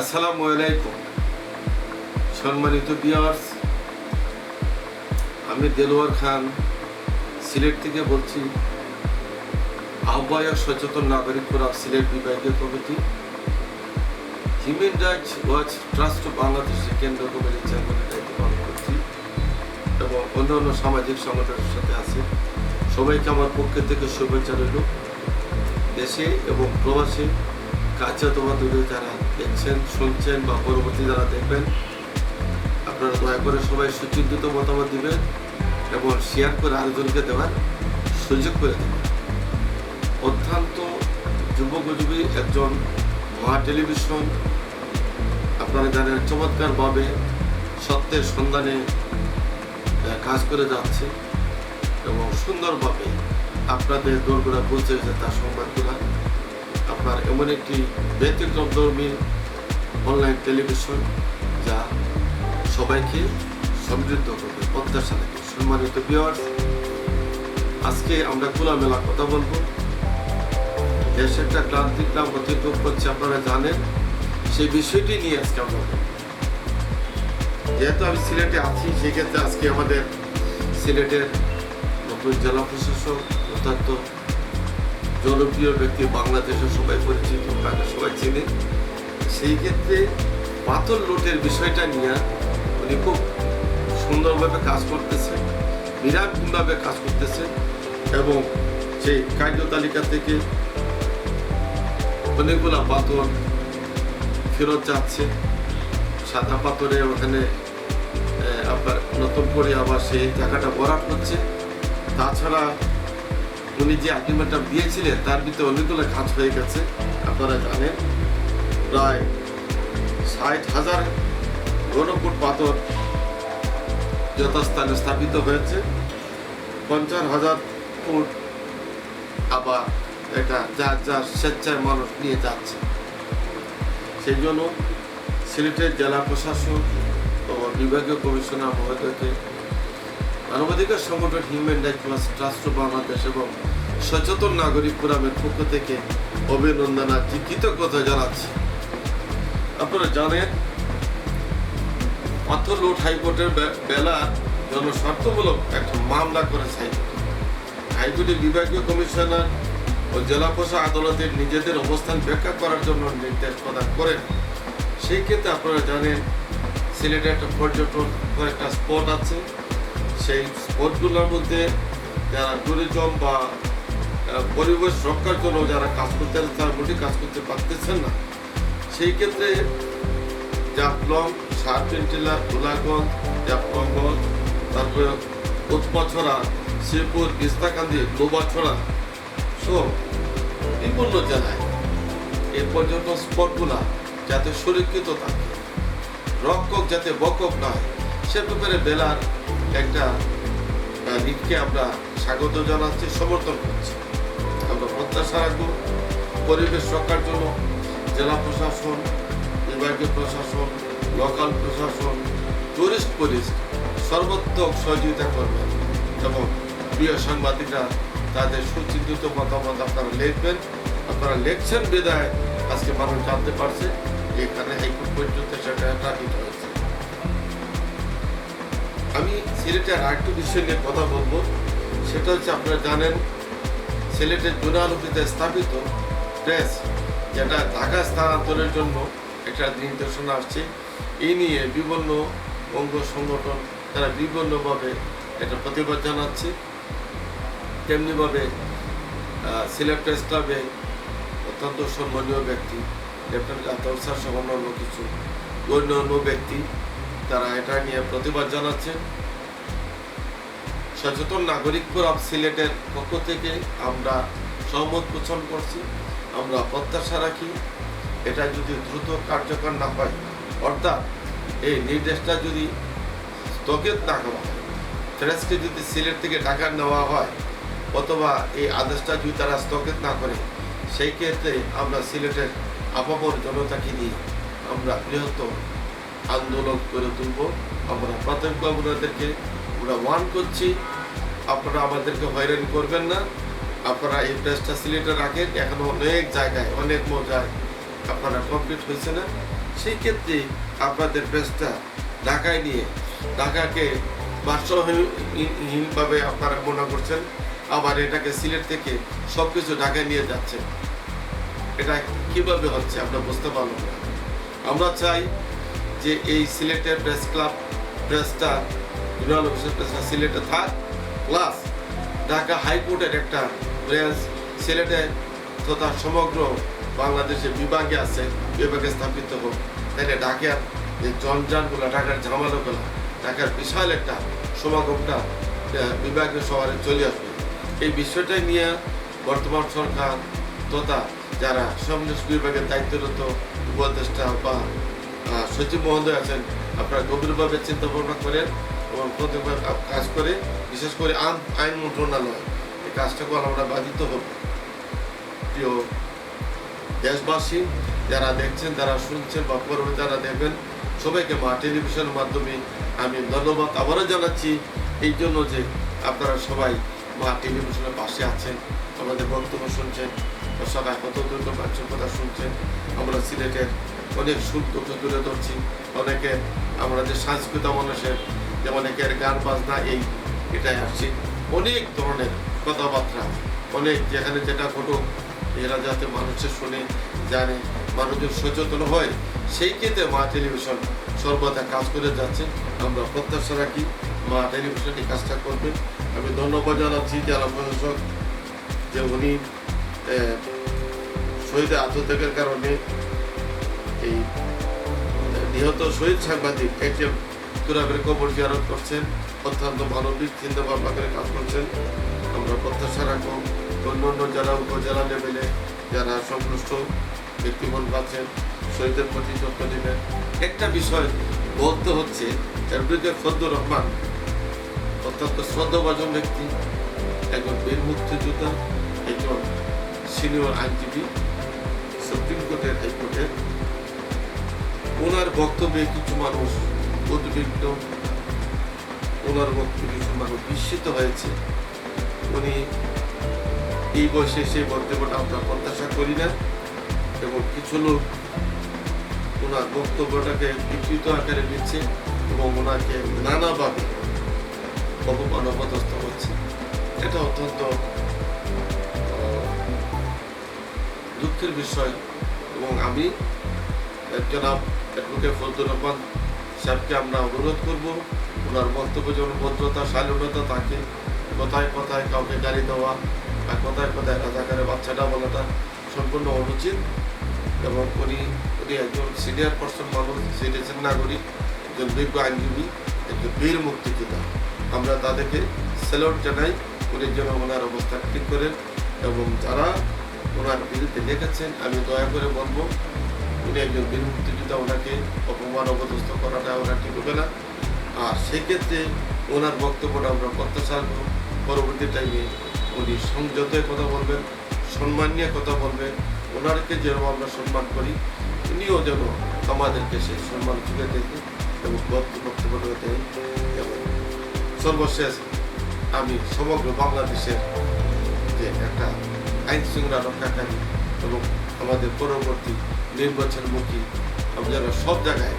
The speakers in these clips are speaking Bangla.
আসসালামু আলাইকুম। সম্মানিত বিয়ার্স আমি দেলোয়ার খান, সিলেট থেকে বলছি, আহ্বায়ক সচেতন নাগরিক ফোরাম সিলেট বিভাগীয় committee human rights watch trust বাংলাদেশের কেন্দ্র কমিটির চেয়ারম্যানের দায়িত্ব পালন করছি এবং অন্যান্য সামাজিক সংগঠনের সাথে আছে। সবাইকে আমার পক্ষে থেকে শুভেচ্ছা রইল। দেশে এবং প্রবাসে অথবা দূরে যারা দেখছেন, শুনছেন বা পরবর্তী যারা দেখবেন, আপনারা দয়া করে সবাই সুচিন্তিত মতামত দিবেন এবং শেয়ার করে আরেকজনকে দেওয়ার সুযোগ করে দেবেন। অত্যন্ত যুবকজীবী একজন মহা টেলিভিশন, আপনারা জানেন, চমৎকারভাবে সত্যের সন্ধানে কাজ করে যাচ্ছে এবং সুন্দরভাবে আপনাদের দোরগোড়া পৌঁছে গেছে তার সংবাদগুলা আপনার এমন একটি ব্যতিক্রম ধর্মী অনলাইন টেলিভিশন যা সবাইকে সমৃদ্ধ করবে, প্রত্যাশা রাখে সম্মানিত বিয়ার্স আজকে আমরা খোলামেলা কথা বলব। দেশে একটা ক্রান্তিক নাম অতিক্রম করছে, আপনারা জানেন। সেই বিষয়টি নিয়ে আজকে আমরা যেহেতু আমি সিলেটে আছি, সেক্ষেত্রে আজকে আমাদের সিলেটের নতুন জেলা প্রশাসক অত্যন্ত জনপ্রিয় ব্যক্তি বাংলাদেশের সবাই পরিচিত, তাকে সবাই চেনে। সেই ক্ষেত্রে পাথর লুটের বিষয়টা নিয়ে উনি খুব সুন্দরভাবে কাজ করতেছেন, নিরাপদভাবে কাজ করতেছেন এবং সেই কার্য তালিকা থেকে অনেকগুলা পাথর ফেরত যাচ্ছে। সাদা পাথরে ওখানে আপনার নতুন করে আবার সেই টাকাটা বরাদ হচ্ছে। তাছাড়া উনি যে আগ্রিমেন্টটা দিয়েছিলেন, তার ভিতরে অনেকগুলো কাজ হয়ে গেছে। আপনারা জানেন, প্রায় ষাট হাজার ঘনফুট পাথর যথাস্থানে স্থাপিত হয়েছে। পঞ্চাশ হাজার ফুট আবার এটা যার যার স্বেচ্ছায় মানুষ নিয়ে যাচ্ছে। সেই জন্য সিলেটের জেলা প্রশাসন ও বিভাগীয় কমিশনার মহোদয়কে মানবাধিকার সংগঠন হিউম্যান রাইটস ট্রাস্ট বাংলাদেশ এবং সচেতন নাগরিক ফোরামের পক্ষ থেকে অভিনন্দন আর কৃতজ্ঞতা জানাচ্ছি। আপনারা জানেন, পাথর লুট হাইকোর্টের বেলা জনস্বার্থমূলক একটা মামলা করেছে। হাইকোর্ট হাইকোর্টের বিভাগীয় কমিশনার ও জেলা প্রশাসন আদালতের নিজেদের অবস্থান ব্যাখ্যা করার জন্য নির্দেশ প্রদান করেন। সেই ক্ষেত্রে আপনারা জানেন সিলেটে একটা পর্যটন কয়েকটা স্পট আছে। সেই স্পটগুলোর মধ্যে যারা ট্যুরিজম বা পরিবেশ রক্ষার জন্য যারা কাজ করতে তারা মোটেই কাজ করতে পারতেছেন না। সেই ক্ষেত্রে জাফলং সারপিন্টিলা গোলাগঞ্জ জাফলংগঞ্জ তারপরে উৎপাছড়া, শ্রীপুর বিস্তাকান্দি লোবাছড়া সব বিভিন্ন জেলায় এই পর্যটন স্পটগুলা যাতে সুরক্ষিত থাকে, রক্ষক যাতে বকক না হয় সে ব্যাপারে বেলার একটা দিককে আমরা স্বাগত জানাচ্ছি, সমর্থন করছি। আমরা প্রত্যাশা রাখব পরিবেশ রক্ষার জন্য, জেলা প্রশাসন, বিভাগীয় প্রশাসন লোকাল প্রশাসন টুরিস্ট পুলিশ সর্বাত্মক সহযোগিতা করবেন এবং প্রিয় সাংবাদিকরা তাদের সুচিন্তিত মতামত আপনারা লিখবেন। আপনারা লিখছেন বিদায়, আজকে মানুষ জানতে পারছে, এখানে হাইকোর্ট পর্যন্ত, সেটা ট্রাফিক আমি সিলেটের আরেকটু বিষয় নিয়ে কথা বলব। সেটা হচ্ছে আপনারা জানেন, সিলেটের জোনালুপিতে স্থাপিত প্রেস যেটা ঢাকা স্থানান্তরের জন্য একটা নির্দেশনা আসছে। এই নিয়ে বিভিন্ন অঙ্গ সংগঠন তারা বিভিন্নভাবে এটা প্রতিবাদ জানাচ্ছে। তেমনিভাবে সিলেট প্রেস ক্লাবে অত্যন্ত সম্মানীয় ব্যক্তি, লেফটেন্যান্ট আতর স্যার কিছু অন্যান্য ব্যক্তি তারা এটা নিয়ে প্রতিবাদ জানাচ্ছেন। সচেতন নাগরিক ফোরাম সিলেটের পক্ষ থেকে আমরা সহমত পোষণ করছি, আমরা প্রত্যাশা রাখি, এটা যদি দ্রুত কার্যকর না হয়, অর্থাৎ এই নির্দেশটা যদি স্থগিত না করা হয় যদি সিলেট থেকে ঢাকা নেওয়া হয়, অথবা এই আদেশটা যদি তারা স্থগিত না করে, সেই ক্ষেত্রে আমরা সিলেটের আপামর জনতাকে নিয়ে আমরা বৃহত্তর আন্দোলন করে তুলব। আমরা প্রাথমিকভাবে ওনাদেরকে আমরা ওয়ান করছি। আপনারা আমাদেরকে হয়রানি করবেন না। আপনারা এই প্রেসটা সিলেটে রাখেন এখনও অনেক জায়গায়, অনেক মজায় আপনারা কমপ্লিট হয়েছে না। সেই ক্ষেত্রে আপনাদের প্রেসটা ঢাকায় নিয়ে, ঢাকাকে ভাষ্যহীনভাবে আপনারা মনে করছেন। আবার এটাকে সিলেট থেকে সব কিছু ঢাকায় নিয়ে যাচ্ছেন এটা কীভাবে হচ্ছে আমরা বুঝতে পারলাম না। আমরা চাই যে এই সিলেটের প্রেস ক্লাব, প্রেসটা জুনাল অফিসের প্রেসটা সিলেটে থাক প্লাস ঢাকা হাইকোর্টের একটা ব্রাঞ্চ সিলেটে তথা সমগ্র বাংলাদেশে বিভাগে আছে, বিভাগে স্থাপিত হোক। তাহলে ঢাকার যে জঞ্জানগুলো ঢাকার ঝামেলাগুলো, ঢাকার বিশাল একটা সমাগমটা বিভাগীয় শহরে চলে আসবে। এই বিষয়টাই নিয়ে বর্তমান সরকার তথা যারা সমাবেশ বিভাগের দায়িত্বরত উপদেষ্টা বা সচিব মহোদয় আছেন। আপনারা গভীরভাবে চিন্তা ভাবনা করেন এবং প্রতিবার কাজ করে, বিশেষ করে আইন মন্ত্রণালয়, এই কাজটাকে আমরা বাধিত হব প্রিয় দেশবাসী, যারা দেখছেন, যারা শুনছেন বা পরবর্তী যারা দেখবেন, সবাইকে মা টেলিভিশনের মাধ্যমে আমি ধন্যবাদ। আবারও জানাচ্ছি এই জন্য যে আপনারা সবাই মা টেলিভিশনের পাশে আছেন, আমাদের বক্তব্য শুনছেন সবাই কত দ্রুত বাচ্চার কথা শুনছেন, আমরা সিলেটের অনেক সুখ দুঃখ তুলে ধরছি অনেকে আমরা যে সাংস্কৃতিক মানুষের যে অনেকের গান বাজনা, এই এটাই আসছি। অনেক ধরনের কথাবার্তা, অনেক যেখানে যেটা ঘটুক, এরা যাতে মানুষের শুনে, জানে, মানুষজন সচেতন হয়, সেই ক্ষেত্রে মা টেলিভিশন সর্বদা কাজ করে যাচ্ছে। আমরা প্রত্যাশা রাখি মা টেলিভিশন এই কাজটা করবে আমি ধন্যবাদ জানাচ্ছি যারা প্রশাসক যে উনি শহীদ আত্মত্যাগের কারণে এই নিহত শহীদ সাংবাদিক একজন তুরাবের কবর জিয়ারত করছেন, অত্যন্ত মানবিক চিন্তা ভাবনা করে কাজ করছেন। আমরা প্রত্যাশা রাখব অন্য অন্য যারা উপজেলা লেভেলে যারা সংশ্লিষ্ট ব্যক্তিগণ আছেন শহীদের প্রতি যত্ন নেবেন। একটা বিষয় বলতে হচ্ছে অ্যাডভোকেট ফজলুর রহমান অত্যন্ত শ্রদ্ধাভাজন ব্যক্তি, একজন বীর মুক্তিযোদ্ধা, একজন সিনিয়র আইনজীবী, সুপ্রিম কোর্টের হাইকোর্টের ওনার বক্তব্যে কিছু মানুষ উদ্বিগ্ন। ওনার বক্তব্যে কিছু মানুষ বিস্মিত হয়েছে। উনি এই বয়সে সেই বক্তব্যটা আমরা প্রত্যাশা করি না এবং কিছু লোক ওনার বক্তব্যটাকে বিকৃত আকারে নিচ্ছে এবং ওনাকে নানাভাবে অপমান অপদস্থ হচ্ছে এটা অত্যন্ত দুঃখের বিষয় এবং আমি জনাব অ্যাডভোকেট ফজলুর রহমান সাহেবকে আমরা অনুরোধ করব, ওনার বক্তব্য যেমন ভদ্রতা, শালীনতা থাকে। কথায় কথায় কাউকে গাড়ি দেওয়া আর কথায় কথায় রাজাকারের বাচ্চাটা বলাটা সম্পূর্ণ অনুচিত এবং উনি উনি একজন সিনিয়র পার্সন মানুষ সিটিজেন নাগরিক, একজন বিজ্ঞ আইনজীবী, একজন বীর মুক্তিযোদ্ধা। আমরা তাদেরকে স্যালুট জানাই, উনি যেন ওনার অবস্থা ঠিক করেন এবং যারা ওনার বিরুদ্ধে লিখেছেন আমি দয়া করে বলব উনি একজন বীর মুক্তিযোদ্ধা ওনাকে অপমান, অপদস্থ করাটা ওনার ঠিক হবে না। আর সেক্ষেত্রে ওনার বক্তব্যটা আমরা প্রত্যাশা পরবর্তী টাইমে উনি সংযত কথা বলবেন, সম্মান নিয়ে কথা বলবেন। ওনারকে যেন আমরা সম্মান করি, উনিও যেন আমাদেরকে সেই সম্মান তুলে দেখে এবং বক্তব্য দেন। এবং সর্বশেষ আমি সমগ্র বাংলাদেশের যে একটা আইন শৃঙ্খলা রক্ষাকারী এবং আমাদের পরবর্তী নির্বাচনমুখী আমরা যেন সব জায়গায়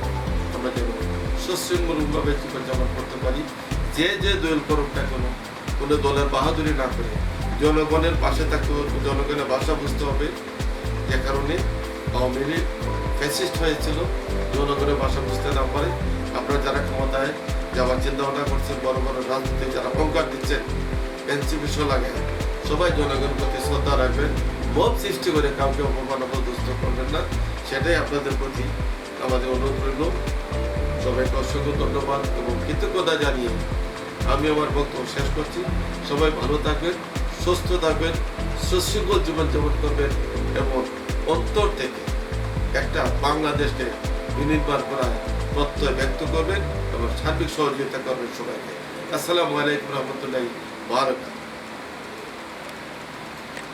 আমরা যেন সুশৃঙ্খলভাবে জীবনযাপন করতে পারি। যে যে দল করুক না কেন, কোনো দলের বাহাদুরি না করে জনগণের পাশে থাকতে হবে, জনগণের ভাষা বুঝতে হবে। যে কারণে আওয়ামী লীগ ফ্যাসিস্ট হয়েছিল, জনগণের ভাষা বুঝতে না পারে। আপনারা যারা ক্ষমতায় যাওয়ার চিন্তা ভাবনা করছেন, বড় বড় রাজনীতি যারা অঙ্কার দিচ্ছেন, এনসিপি লাগে সবাই জনগণের প্রতি শ্রদ্ধা রাখবেন। মত সৃষ্টি করে কাউকে অপমান অপদস্থ করবেন না, সেটাই আপনাদের প্রতি আমাদের অনুরোধ রইল। সবাইকে অসংখ্য ধন্যবাদ এবং কৃতজ্ঞতা জানিয়ে আমি আমার বক্তব্য শেষ করছি। সবাই ভালো থাকবেন, সুস্থ থাকবেন, সুশৃঙ্খল জীবনযাপন করবেন এবং অন্তর থেকে একটা বাংলাদেশকে বিনির্মাণ করার প্রত্যয় ব্যক্ত করবেন এবং সার্বিক সহযোগিতা করবেন সবাইকে। আসসালামু আলাইকুম রহমতুল্লাহ বারকাত